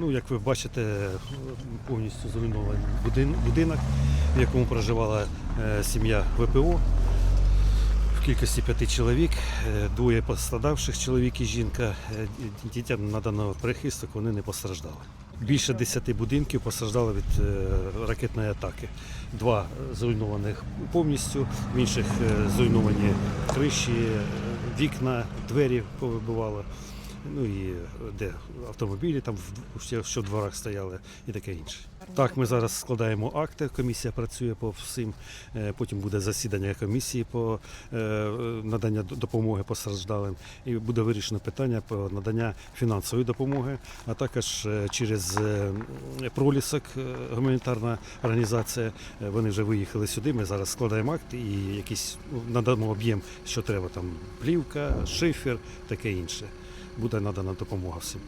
Ну, як ви бачите, повністю зруйнований будинок, в якому проживала е, сім'я ВПО в кількості п'яти чоловік, е, двоє пострадавших чоловік і жінка. Е, Дітям надано прихисток, вони не постраждали. Більше десяти будинків постраждали від ракетної атаки. Два зруйнованих повністю, в інших зруйновані криші, вікна, двері повибивало. Ну і де автомобілі там що в дворах стояли і таке інше. Так, ми зараз складаємо акти. Комісія працює по всім. Е, Потім буде засідання комісії по е, надання допомоги постраждалим. І буде вирішено питання по надання фінансової допомоги, а також е, через е, пролісок, е, гуманітарна організація. Е, Вони вже виїхали сюди. Ми зараз складаємо акт і якийсь ну, надамо об'єм, що треба там плівка, шифер, таке інше буде надана допомога всім.